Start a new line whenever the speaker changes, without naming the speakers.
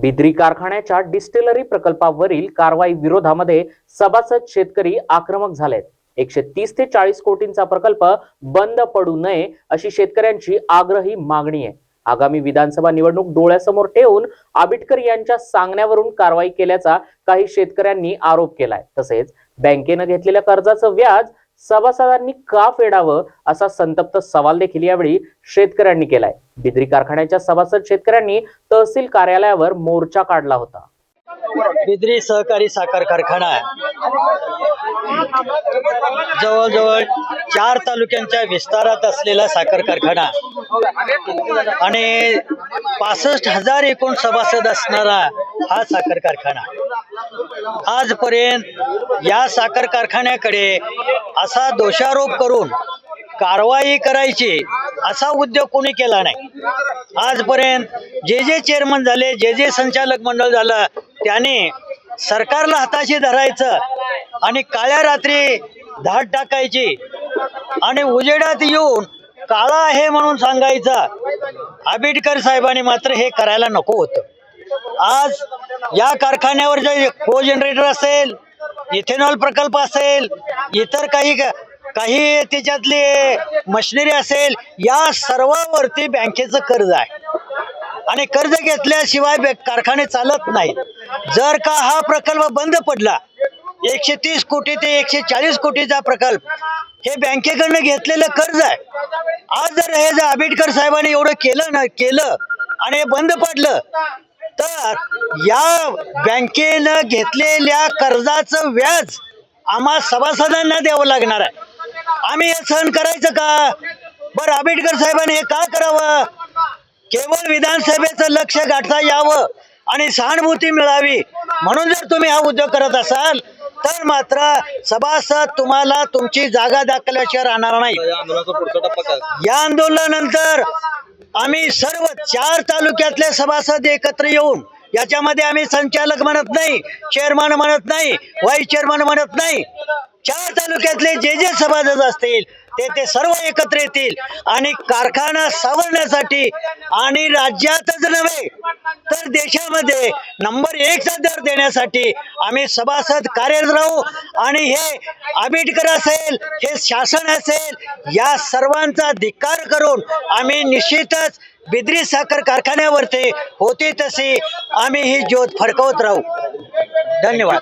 बिद्री कारखान्याच्या डिस्टिलरी प्रकल्पावरील कारवाई विरोधामध्ये सभासद शेतकरी आक्रमक झालेत. एकशे तीस ते चाळीस कोटींचा प्रकल्प बंद पडू नये अशी शेतकऱ्यांची आग्रही मागणी आहे. आगामी विधानसभा निवडणूक डोळ्यासमोर ठेवून आबिटकर यांच्या सांगण्यावरून कारवाई केल्याचा काही शेतकऱ्यांनी आरोप केलाय. तसेच बँकेनं घेतलेल्या कर्जाचं व्याज सभासदांनी का फेडावं असा संतप्त सवाल देखील यावेळी शेतकऱ्यांनी केलाय. बिद्री कारखान्याच्या सभासद शेतकऱ्यांनी तहसील कार्यालयावर मोर्चा काढला होता.
बिद्री सहकारी साखर कारखाना. जवळजवळ चार तालुक्यांच्या विस्तारात असलेला साखर कारखाना. आणि पासष्ट हजार एकूण सभासद असणारा हा साखर कारखाना. आजपर्यंत या साखर कारखान्याकडे असा दोषारोप करून कारवाई करायची असा उद्योग कोणी केला नाही. आजपर्यंत जे जे चेअरमन झाले जे जे संचालक मंडळ झालं त्याने सरकारला हाताशी धरायचं आणि काळ्या रात्री धाड टाकायची आणि उजेडात येऊन काळा आहे म्हणून सांगायचं आंबेडकर साहेबांनी मात्र हे करायला नको होतं. आज या कारखान्यावर जे को जनरेटर असेल इथेनॉल प्रकल्प असेल इतर काही काही त्याच्यातली मशिनरी असेल या सर्वावरती बँकेचं कर्ज आहे. आणि कर्ज घेतल्याशिवाय बे- कारखाने चालत नाहीत. जर का हा प्रकल्प बंद पडला एकशे तीस कोटी ते एकशे चाळीस कोटीचा प्रकल्प हे बँकेकडनं घेतलेलं कर्ज आहे. आज जर हे जर आंबेडकर साहेबांनी एवढं केलं ना केलं आणि हे बंद पडलं तर या बँकेनं घेतलेल्या कर्जाचं व्याज आम्हा सभासदांना द्यावं लागणार आहे. आम्ही हे सहन करायचं का? बरं आंबेडकर साहेबांनी हे का करावं? केवळ विधानसभेचं लक्ष गाठता यावं आणि सहानुभूती मिळावी. म्हणून जर तुम्ही हा उद्योग करत असाल तर मात्र सभासद तुम्हाला तुमची जागा दाखवल्याशिवाय राहणार नाही.
या
आंदोलनानंतर आम्ही सर्व चार तालुक्यातले सभासद एकत्र येऊन याच्यामध्ये आम्ही संचालक म्हणत नाही चेअरमन म्हणत नाही व्हाईस चेअरमन म्हणत नाही. चार तालुक्यातले जे जे सभासद असतील ते ते सर्व एकत्र येतील आणि कारखाना सावरण्यासाठी आणि राज्यातच नव्हे तर देशामध्ये नंबर एकचा दर देण्यासाठी आम्ही सभासद कार्यरत राहू आणि हे आंबेडकर असेल हे शासन असेल या सर्वांचा धिक्कार करून आम्ही निश्चितच बिद्री साखर कारखान्यावरती होती तशी आम्ही ही ज्योत फडकवत राहू. धन्यवाद.